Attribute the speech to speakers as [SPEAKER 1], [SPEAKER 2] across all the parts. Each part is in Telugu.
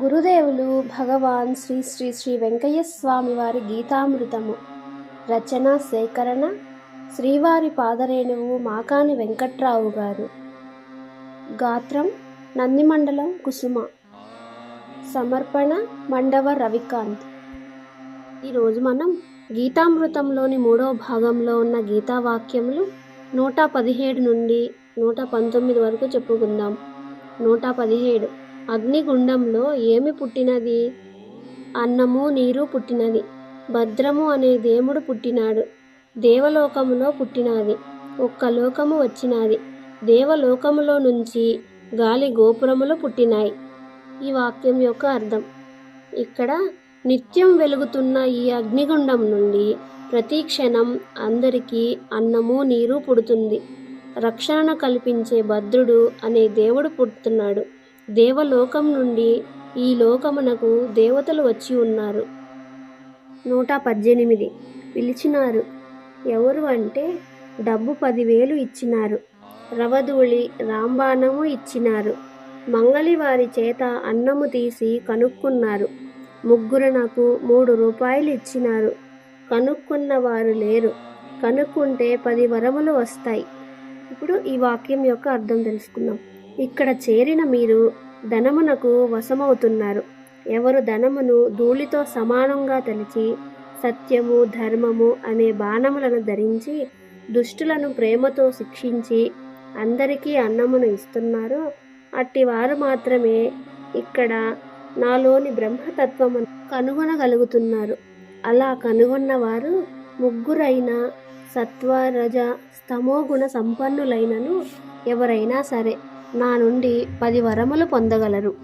[SPEAKER 1] గురుదేవులు భగవాన్ శ్రీ శ్రీ శ్రీ వెంకయ్య స్వామి వారి గీతామృతము. రచన సేకరణ శ్రీవారి పాదరేణువు మాకాని వెంకట్రావు గారు. గాత్రం నందిమండలం కుసుమ. సమర్పణ మండవ రవికాంత్. ఈరోజు మనం గీతామృతంలోని మూడవ భాగంలో ఉన్న గీతావాక్యములు నూట పదిహేడు నుండి నూట పంతొమ్మిది వరకు చెప్పుకుందాం. నూట పదిహేడు. అగ్నిగుండంలో ఏమి పుట్టినది? అన్నము నీరు పుట్టినది. భద్రము అనే దేవుడు పుట్టినాడు. దేవలోకములో పుట్టినది. ఒక్క లోకము వచ్చినది. దేవలోకములో నుంచి గాలి గోపురములు పుట్టినాయి. ఈ వాక్యం యొక్క అర్థం. ఇక్కడ నిత్యం వెలుగుతున్న ఈ అగ్నిగుండం నుండి ప్రతి క్షణం అందరికీ అన్నము నీరు పుడుతుంది. రక్షణను కల్పించే భద్రుడు అనే దేవుడు పుడుతున్నాడు. దేవలోకం నుండి ఈ లోకమునకు దేవతలు వచ్చి ఉన్నారు. నూట పద్దెనిమిది. పిలిచినారు. ఎవరు అంటే డబ్బు పదివేలు ఇచ్చినారు. రవధూళి రాంబాణము ఇచ్చినారు. మంగలి వారి చేత అన్నము తీసి కనుక్కున్నారు. ముగ్గురు నాకు మూడు రూపాయలు ఇచ్చినారు. కనుక్కున్న వారు లేరు. కనుక్కుంటే పది వరములు వస్తాయి. ఇప్పుడు ఈ వాక్యం యొక్క అర్థం తెలుసుకుందాం. ఇక్కడ చేరిన మీరు ధనమునకు వశమవుతున్నారు. ఎవరు ధనమును ధూళితో సమానంగా తలిచి సత్యము ధర్మము అనే బాణములను ధరించి దుష్టులను ప్రేమతో శిక్షించి అందరికీ అన్నమును ఇస్తున్నారో. అట్టివారు మాత్రమే ఇక్కడ నాలోని బ్రహ్మతత్వమును కనుగొనగలుగుతున్నారు. అలా కనుగొన్నవారు ముగ్గురైన ముగ్గురైన సత్వరజ స్తమోగుణ సంపన్నులైనను ఎవరైనా సరే. నా నుండి పది వరములు పొందగలరు.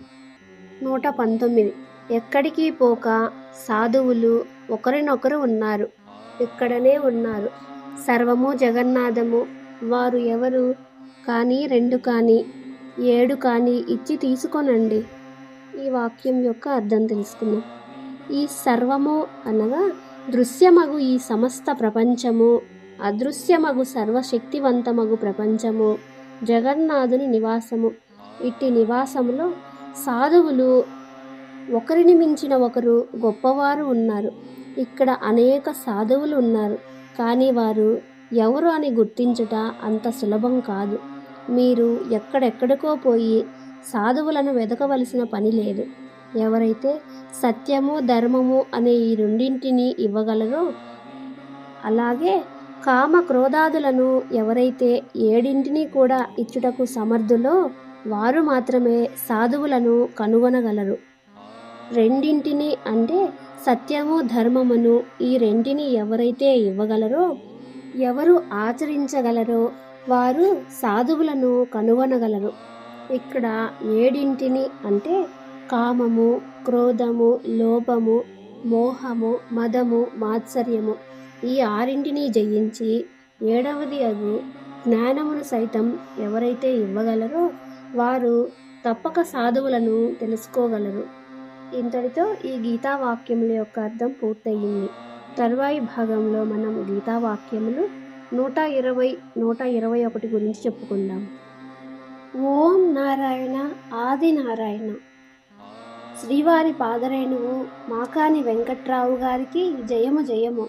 [SPEAKER 1] నూట పంతొమ్మిది. ఎక్కడికి పోక సాధువులు ఒకరినొకరు ఉన్నారు. ఇక్కడనే ఉన్నారు. సర్వము జగన్నాథము. వారు ఎవరు? కానీ రెండు కానీ ఏడు కానీ ఇచ్చి తీసుకొనండి. ఈ వాక్యం యొక్క అర్థం తెలుసుకుందాం. ఈ సర్వము అనగా దృశ్యమగు ఈ సమస్త ప్రపంచము అదృశ్యమగు సర్వశక్తివంతమగు ప్రపంచము. జగన్నాథుని నివాసము. ఇట్టి నివాసములో సాధువులు ఒకరిని మించిన ఒకరు గొప్పవారు ఉన్నారు. ఇక్కడ అనేక సాధువులు ఉన్నారు. కానీ వారు ఎవరు అని గుర్తించుట అంత సులభం కాదు. మీరు ఎక్కడెక్కడికో పోయి సాధువులను వెతకవలసిన పని లేదు. ఎవరైతే సత్యము ధర్మము అనే ఈ రెండింటిని ఇవ్వగలరో అలాగే కామ క్రోధాదులను ఎవరైతే ఏడింటిని కూడా ఇచ్చుటకు సమర్థులో వారు మాత్రమే సాధువులను కనుగొనగలరు. రెండింటిని అంటే సత్యము ధర్మమును ఈ రెంటిని ఎవరైతే ఇవ్వగలరో ఎవరు ఆచరించగలరో వారు సాధువులను కనుగొనగలరు. ఇక్కడ ఏడింటిని అంటే కామము క్రోధము లోభము మోహము మదము మాత్సర్యము. ఈ ఆరింటిని జయించి ఏడవది అగు జ్ఞానమును సైతం ఎవరైతే ఇవ్వగలరో వారు తప్పక సాధువులను తెలుసుకోగలరు. ఇంతటితో ఈ గీతావాక్యముల యొక్క అర్థం పూర్తయింది. తర్వాయి భాగంలో మనం గీతావాక్యములు నూట ఇరవై నూట ఇరవై ఒకటి గురించి చెప్పుకుందాం. ఓం నారాయణ ఆది నారాయణ. శ్రీవారి పాదరేణువు మాకాని వెంకట్రావు గారికి జయము జయము.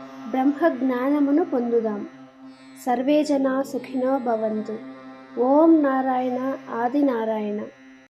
[SPEAKER 1] బ్రహ్మజ్ఞానమును పొందుదాం. సర్వే జనా సుఖినో భవంతు. ఓం నారాయణ ఆది నారాయణ.